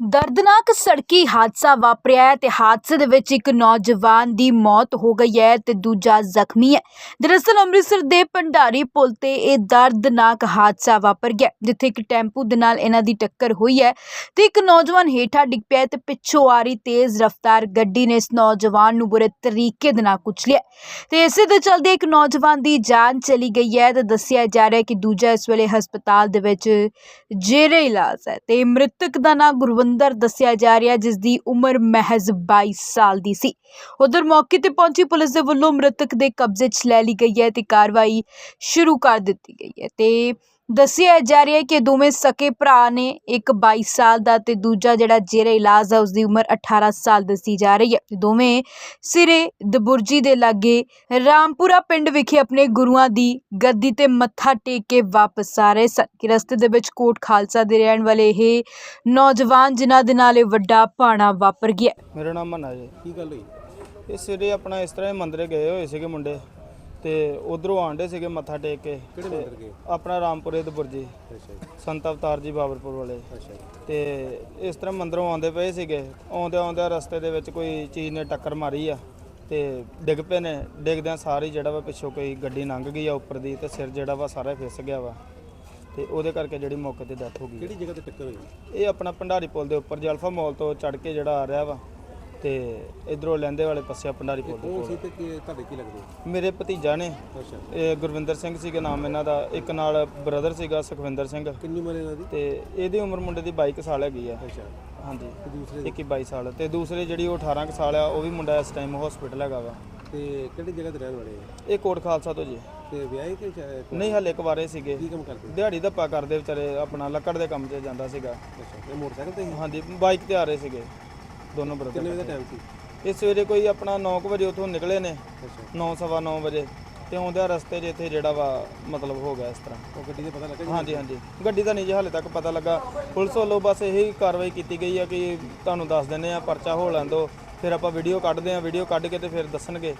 ਦਰਦਨਾਕ ਸੜਕੀ ਹਾਦਸਾ ਵਾਪਰਿਆ ਹੈ ਤੇ ਹਾਦਸੇ ਦੇ ਵਿੱਚ ਇੱਕ ਨੌਜਵਾਨ ਦੀ ਮੌਤ ਹੋ ਗਈ ਹੈ ਤੇ ਦੂਜਾ ਜ਼ਖਮੀ ਹੈ। ਦਰਅਸਲ ਅੰਮ੍ਰਿਤਸਰ ਦੇ ਭੰਡਾਰੀ ਪੁਲ ਤੇ ਇਹ ਦਰਦਨਾਕ ਹਾਦਸਾ ਵਾਪਰ ਗਿਆ, ਜਿੱਥੇ ਇੱਕ ਟੈਂਪੂ ਦੇ ਨਾਲ ਇਹਨਾਂ ਦੀ ਟੱਕਰ ਹੋਈ ਹੈ ਤੇ ਇੱਕ ਨੌਜਵਾਨ ਹੇਠਾਂ ਡਿੱਗ ਪਿਆ ਤੇ ਪਿੱਛੋਂ ਆ ਰਹੀ ਤੇਜ਼ ਰਫ਼ਤਾਰ ਗੱਡੀ ਨੇ ਇਸ ਨੌਜਵਾਨ ਨੂੰ ਬੁਰੇ ਤਰੀਕੇ ਦੇ ਨਾਲ ਕੁਚਲਿਆ ਤੇ ਇਸੇ ਦੇ ਚਲਦੇ ਇੱਕ ਨੌਜਵਾਨ ਦੀ ਜਾਨ ਚਲੀ ਗਈ ਹੈ ਤੇ ਦੱਸਿਆ ਜਾ ਰਿਹਾ ਹੈ ਕਿ ਦੂਜਾ ਇਸ ਵੇਲੇ ਹਸਪਤਾਲ ਦੇ ਵਿੱਚ ਜੇਰੇ ਇਲਾਜ ਹੈ ਤੇ ਮ੍ਰਿਤਕ ਦਾ ਨਾਂ ਗੁਰਵਿੰਦਰ ਦੱਸਿਆ ਜਾ ਰਿਹਾ ਜਿਸ ਦੀ ਉਮਰ ਮਹਿਜ਼ 22 ਸਾਲ ਦੀ ਸੀ। ਉਧਰ ਮੌਕੇ ਤੇ ਪਹੁੰਚੀ ਪੁਲਿਸ ਦੇ ਵੱਲੋਂ ਮ੍ਰਿਤਕ ਦੇ ਕਬਜ਼ੇ 'ਚ ਲੈ ਲਈ ਗਈ ਹੈ ਤੇ ਕਾਰਵਾਈ ਸ਼ੁਰੂ ਕਰ ਦਿੱਤੀ ਗਈ ਹੈ ਤੇ ਦੱਸਿਆ ਜਾ ਰਿਹਾ ਹੈ ਕਿ ਦੋਵੇਂ ਸਕੇ ਭਰਾ ਨੇ, ਇੱਕ 22 ਸਾਲ ਦਾ ਤੇ ਦੂਜਾ ਜਿਹੜਾ ਜੇਰੇ ਇਲਾਜ ਹੈ ਉਸ ਦੀ ਉਮਰ 18 ਸਾਲ ਦੱਸੀ ਜਾ ਰਹੀ ਹੈ। ਤੇ ਦੋਵੇਂ ਸਿਰੇ ਦਬੁਰਜੀ ਦੇ ਲਾਗੇ ਰਾਮਪੁਰਾ ਪਿੰਡ ਵਿਖੇ ਆਪਣੇ ਗੁਰੂਆਂ ਦੀ ਗੱਦੀ ਤੇ ਮੱਥਾ ਟੇਕ ਕੇ ਵਾਪਸ ਆ ਰਹੇ ਸਨ। ਕਿ ਰਸਤੇ ਦੇ ਵਿੱਚ ਕੋਟ ਖਾਲਸਾ ਦੇ ਰਹਿਣ ਵਾਲੇ ਇਹ ਨੌਜਵਾਨ ਜਿਨ੍ਹਾਂ ਦੇ ਨਾਲ ਇਹ ਵੱਡਾ ਭਾਣਾ ਵਾਪਰ ਗਿਆ। ਮੇਰਾ ਨਾਮ ਮੰਨਾ ਜੀ। ਕੀ ਗੱਲ ਹੋਈ? ਇਹ ਸਵੇਰੇ ਆਪਣਾ ਇਸ ਤਰ੍ਹਾਂ ਹੀ ਮੰਦਰੇ ਗਏ ਹੋਏ ਸੀਗੇ ਮੁੰਡੇ। ਤੇ ਉਧਰੋਂ ਆਂਡੇ ਸੀਗੇ ਮੱਥਾ ਟੇਕ ਕੇ ਕਿਹੜੇ ਮੰਦਰ ਗਏ? ਆਪਣਾ ਰਾਮਪੁਰੇ ਦੇ ਬੁਰਜੀ। ਅੱਛਾ ਜੀ। ਸੰਤ ਅਵਤਾਰ ਜੀ ਬਾਬਰਪੁਰ ਵਾਲੇ। ਅੱਛਾ ਜੀ। ਤੇ ਇਸ ਤਰ੍ਹਾਂ ਮੰਦਰੋਂ ਆਉਂਦੇ ਪਏ ਸੀਗੇ। ਆਉਂਦੇ ਆਉਂਦੇ ਰਸਤੇ ਦੇ ਵਿੱਚ ਕੋਈ ਚੀਜ਼ ਨੇ ਟੱਕਰ ਮਾਰੀ ਆ ਤੇ ਡਿੱਗ ਪਏ ਨੇ। ਡਿੱਗਦਿਆਂ ਸਾਰੀ ਜਿਹੜਾ ਵਾ ਪਿੱਛੋਂ ਕੋਈ ਗੱਡੀ ਲੰਘ ਗਈ ਆ ਉੱਪਰ ਦੀ ਤੇ ਸਿਰ ਜਿਹੜਾ ਵਾ ਸਾਰਾ ਫਿਸ ਗਿਆ ਵਾ। ਤੇ ਉਹਦੇ ਕਰਕੇ ਜਿਹੜੀ ਮੌਕੇ ਤੇ ਡੈਥ ਹੋ ਗਈ ਕਿਹੜੀ ਜਗ੍ਹਾ ਤੇ ਟੱਕਰ ਹੋਈ? ਇਹ ਆਪਣਾ ਭੰਡਾਰੀ ਪੁਲ ਦੇ ਉੱਪਰ ਜਲਫਾ ਮਾਲ ਤੋਂ ਚੜ ਕੇ ਜਿਹੜਾ ਆ ਰਿਹਾ ਵਾ। ਤੇ ਇਧਰੋਂ ਲੈਂਦੇ ਵਾਲੇ ਪਾਸੇ ਭੰਡਾਰੀ ਪੁਲ ਦੇ ਕੋਲ। ਸੀ ਤੇ ਕੀ ਤੁਹਾਡੇ ਕੀ ਲੱਗਦੇ ਮੇਰੇ ਭਤੀਜਾ ਨੇ। ਅੱਛਾ। ਇਹ ਗੁਰਵਿੰਦਰ ਸਿੰਘ ਸੀਗਾ ਨਾਮ ਇਹਨਾਂ ਦਾ। ਇੱਕ ਨਾਲ ਬ੍ਰਦਰ ਸੀਗਾ ਸੁਖਵਿੰਦਰ ਸਿੰਘ। ਕਿੰਨੀ ਉਮਰ ਇਹਨਾਂ ਦੀ? ਤੇ ਇਹਦੀ ਉਮਰ ਮੁੰਡੇ ਦੀ 22 ਕੁ ਸਾਲ ਹੈਗੀ ਆ। ਅੱਛਾ। ਹਾਂਜੀ। ਤੇ ਦੂਸਰੇ 21 22 ਸਾਲ। ਤੇ ਦੂਸਰੇ ਜਿਹੜੀ ਉਹ 18 ਕੁ ਸਾਲ ਆ ਉਹ ਵੀ ਮੁੰਡਾ ਇਸ ਟਾਈਮ ਹਸਪੀਟਲ ਹੈਗਾ ਵਾ। ਤੇ ਕਿਹੜੀ ਜਗ੍ਹਾ ਤੇ ਰਹਿਣ ਵਾਲੇ ਆ? ਇਹ ਕੋਟ ਖਾਲਸਾ ਤੋਂ ਜੀ। ਤੇ ਵਿਆਹੇ ਕਿ ਨਹੀਂ ਹਲੇ ਕੁਵਾਰੇ ਸੀਗੇ। ਕੀ ਕੰਮ ਕਰਦੇ? ਦਿਹਾੜੀ ਧੱਪਾ ਕਰਦੇ ਵਿਚਾਰੇ ਆਪਣਾ ਲੱਕੜ ਦੇ ਕੰਮ 'ਤੇ ਜਾਂਦਾ ਸੀਗਾ। ਅੱਛਾ ਇਹ ਮੋਟਰਸਾਈਕਲ ਤੇ? ਹਾਂਜੀ ਬਾਈਕ ਤੇ ਆ ਰਹੇ ਸੀਗੇ। ਦੋਨੋਂ ਕਿੰਨੇ ਬ੍ਰਦਰ ਵਜੇ ਦਾ ਟਾਈਮ ਸੀ? ਇਹ ਸਵੇਰੇ ਕੋਈ ਆਪਣਾ 9 ਵਜੇ ਉੱਥੋਂ ਨਿਕਲੇ ਨੇ। ਅੱਛਾ। 9 ਸਵਾ 9 ਵਜੇ। ਤੇ ਆਉਂਦਿਆਂ ਰਸਤੇ 'ਚ ਇੱਥੇ ਜਿਹੜਾ ਵਾ ਮਤਲਬ ਹੋ ਗਿਆ ਇਸ ਤਰ੍ਹਾਂ। ਉਹ ਗੱਡੀ ਦੇ ਪਤਾ ਲੱਗਾ ਜੀ? ਹਾਂਜੀ ਹਾਂਜੀ। ਗੱਡੀ ਦਾ ਨਹੀਂ ਜੀ ਹਾਲੇ ਤੱਕ ਪਤਾ ਲੱਗਾ। ਪੁਲਿਸ ਵੱਲੋਂ ਬਸ ਇਹੀ ਕਾਰਵਾਈ ਕੀਤੀ ਗਈ ਆ ਕਿ ਤੁਹਾਨੂੰ ਦੱਸ ਦਿੰਦੇ ਆ ਪਰਚਾ ਹੋ ਲੈਣ ਦਿਓ ਫਿਰ ਆਪਾਂ ਵੀਡੀਓ ਕੱਢਦੇ ਆ। ਵੀਡੀਓ ਕੱਢ ਕੇ ਤੇ ਫਿਰ ਦੱਸਣਗੇ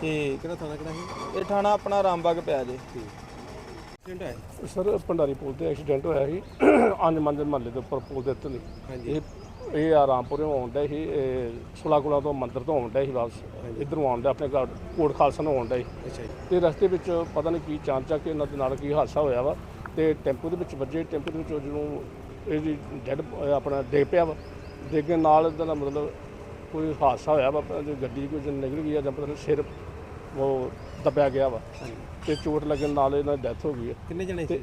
ਕਿ ਕਿਹੜਾ ਥਾਣਾ ਕਿਹੜਾ ਸੀ? ਇਹ ਥਾਣਾ ਆਪਣਾ ਰਾਮਬਾਗ ਪਿਆ ਜੀ। ਕਿੰਡਾ ਹੈ ਸਰ ਭੰਡਾਰੀ ਪੁਲ ਤੇ ਐਕਸੀਡੈਂਟ ਹੋਇਆ ਸੀ। ਅੰਜ ਮੰਦਰ ਮਹੱਲੇ ਦੇ ਉੱਪਰ ਪੁਲ ਦੇ ਉੱਤੇ ਨਹੀਂ ਹਾਂਜੀ। ਇਹ ਇਹ ਆਰਾਮਪੁਰੋਂ ਆਉਂਦਾ ਸੀ ਸੁਲਾਗੁਲਾ ਤੋਂ ਮੰਦਰ ਤੋਂ ਆਉਂਦਾ ਸੀ ਵਾਪਸ ਇਧਰੋਂ ਆਉਂਦਾ ਆਪਣੇ ਘਰ ਕੋਟ ਖਾਲਸਾ ਨੂੰ ਆਉਂਦਾ ਸੀ। ਅੱਛਾ ਜੀ। ਤੇ ਰਸਤੇ ਵਿੱਚ ਪਤਾ ਨਹੀਂ ਕੀ ਚਾਂਚਾ ਕਿ ਇਹਨਾਂ ਦੇ ਨਾਲ ਕੀ ਹਾਦਸਾ ਹੋਇਆ ਵਾ ਤੇ ਟੈਂਪੂ ਦੇ ਵਿੱਚ ਵੱਜੇ ਟੈਂਪੂ ਦੇ ਵਿੱਚ ਉਹ ਜਦੋਂ ਇਹਦੀ ਡੈਡ ਆਪਣਾ ਡਿੱਗ ਪਿਆ ਵਾ ਡਿੱਗਣ ਨਾਲ ਇਹਦਾ ਨਾ ਮਤਲਬ ਕੋਈ ਹਾਦਸਾ ਹੋਇਆ ਵਾ ਗੱਡੀ ਕੋਈ ਜਦੋਂ ਨਿਕਲ ਗਈ ਆ ਜਾਂ ਪਤਾ ਨਹੀਂ ਸਿਰ ਉਹ ਦੱਬਿਆ ਗਿਆ ਵਾ। ਤੇ ਚੋਟ ਲੱਗਣ ਨਾਲ ਇਹਨਾਂ ਦੀ ਡੈਥ ਹੋ ਗਈ ਹੈ ਕਿੰਨੇ ਜਣੇ ਸੀ?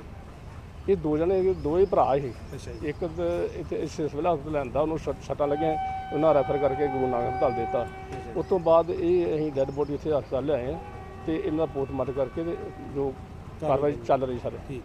ਇਹ ਦੋ ਜਣੇ ਇਹ ਦੋਵੇਂ ਭਰਾ ਸੀ ਅੱਛਾ ਜੀ। ਇੱਕ ਤੇ ਇੱਥੇ ਇਸ ਸਿਵਲ ਹਸਪਤਾਲ ਲੈਂਦਾ ਉਹਨੂੰ ਸੱਟ- ਸੱਟਾਂ ਲੱਗੀਆਂ ਉਹਨਾਂ ਰੈਫਰ ਕਰਕੇ ਗੁਰੂ ਨਾਨਕ ਹਸਪਤਾਲ ਦੇ ਦਿੱਤਾ। ਉਸ ਤੋਂ ਬਾਅਦ ਇਹ ਅਸੀਂ ਡੈੱਡ ਬੋਡੀ ਇੱਥੇ ਹਸਪਤਾਲ ਲਿਆਏ ਆ ਤੇ ਇਹਨਾਂ ਦਾ ਪੋਸਟਮਾਰਟਮ ਕਰਕੇ ਤੇ ਜੋ ਕਾਰਵਾਈ ਚੱਲ ਰਹੀ ਸਾਰੇ। ਠੀਕ।